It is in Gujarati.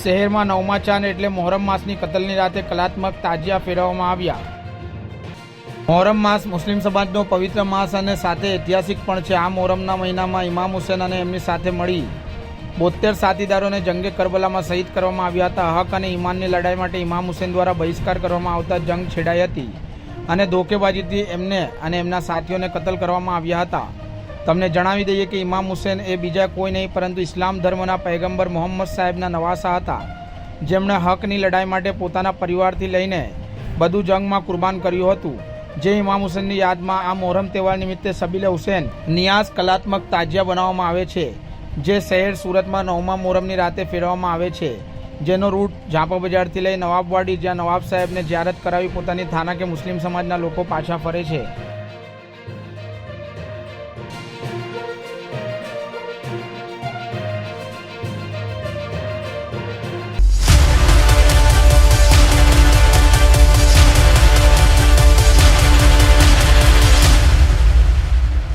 શહેરમાં નવમા ચાંદ એટલે મોહરમ માસની કતલની રાતે કલાત્મક તાજિયા ફેરવવામાં આવ્યા. મોહરમ માસ મુસ્લિમ સમાજનો પવિત્ર માસ અને સાથે ઐતિહાસિક પણ છે. આ મોહરમના મહિનામાં ઇમામ હુસેન અને એમની સાથે મળી બોતેર સાથીદારોને જંગે કરબલામાં શહીદ કરવામાં આવ્યા હતા. હક અને ઈમાનની લડાઈ માટે ઇમામ હુસેન દ્વારા બહિષ્કાર કરવામાં આવતા જંગ છેડાઈ હતી અને ધોકેબાજીથી એમને અને એમના સાથીઓને કતલ કરવામાં આવ્યા હતા. તમને જણાવી દઈએ કે ઇમામ હુસેન એ બીજા કોઈ નહીં, પરંતુ ઇસ્લામ ધર્મના પૈગંબર મોહમ્મદ સાહેબના નવાસા હતા. જેમણે હકની લડાઈ માટે પોતાના પરિવારથી લઈને બધું જંગમાં કુરબાન કર્યું હતું. જે ઇમામ હુસેનની યાદમાં આ મોહરમ તહેવાર નિમિત્તે સબીલે હુસેન નિયાઝ કલાત્મક તાજિયા બનાવવામાં આવે છે, જે શહેર સુરતમાં નવમા મોહરમની રાતે ફેરવવામાં આવે છે. જેનો રૂટ ઝાંપા બજારથી લઈ નવાબવાડી જ્યાં નવાબ સાહેબને જ્યારત કરાવી પોતાની થાના કે મુસ્લિમ સમાજના લોકો પાછા ફરે છે.